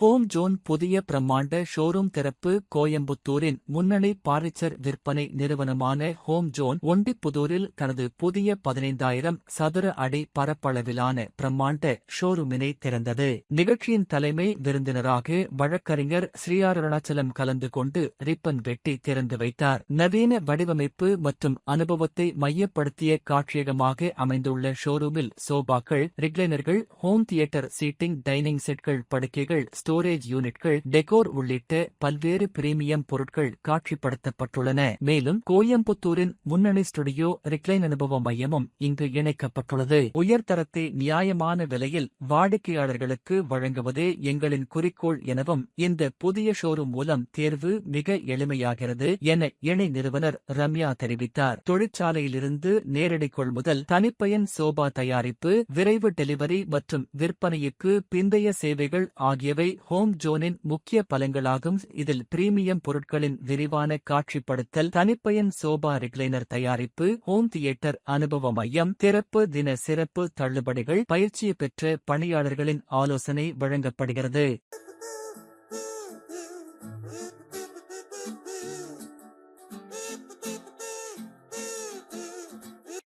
Home zone புதிய பிரம்மாண்ட showroom திறப்பு கோயம்புத்தூரின் முன்னணி பாரிச்சர் விற்பனை நிறுவனமான ஹோம் ஜோன் ஒண்டிப்புதூரில் தனது புதிய பதினைந்தாயிரம் சதுர அடி பரப்பளவிலான பிரம்மாண்ட ஷோரூமினை திறந்தது. நிகழ்ச்சியின் தலைமை விருந்தினராக வழக்கறிஞர் ஸ்ரீயாருணாச்சலம் கலந்து கொண்டு ரிப்பன் வெட்டி திறந்து வைத்தார். நவீன வடிவமைப்பு மற்றும் அனுபவத்தை மையப்படுத்திய காட்சியகமாக அமைந்துள்ள ஷோரூமில் சோபாக்கள் ரிக்லைனர்கள் ஹோம் தியேட்டர் சீட்டிங் டைனிங் செட்கள் படுக்கைகள் ஸ்டோரேஜ் யூனிட்கள் டெக்கோர் உள்ளிட்ட பல்வேறு பிரீமியம் பொருட்கள் காட்சிப்படுத்தப்பட்டுள்ளன. மேலும் கோயம்புத்தூரின் முன்னணி ஸ்டுடியோ ரிக்ளைன் அனுபவ மையமும் இங்கு இணைக்கப்பட்டுள்ளது. உயர்தரத்தை நியாயமான விலையில் வாடிக்கையாளர்களுக்கு வழங்குவதே எங்களின் குறிக்கோள் எனவும் இந்த புதிய ஷோரூம் மூலம் தேர்வு மிக எளிமையாகிறது என இணை நிறுவனர் ரம்யா தெரிவித்தார். தொழிற்சாலையிலிருந்து நேரடி கொள்முதல் தனிப்பயன் சோபா தயாரிப்பு விரைவு டெலிவரி மற்றும் விற்பனைக்கு பிந்தைய சேவைகள் ஆகியவை ஹோம் ஜோனின் முக்கிய பலங்களாகும் இதில் பிரீமியம் பொருட்களின் விரிவான காட்சிப்படுத்தல் தனிப்பயன் சோபா ரிக்ளைனர் தயாரிப்பு ஹோம் தியேட்டர் அனுபவ மையம் திறப்பு தின சிறப்பு தள்ளுபடிகள் பயிற்சி பெற்ற பணியாளர்களின் ஆலோசனை வழங்கப்படுகிறது.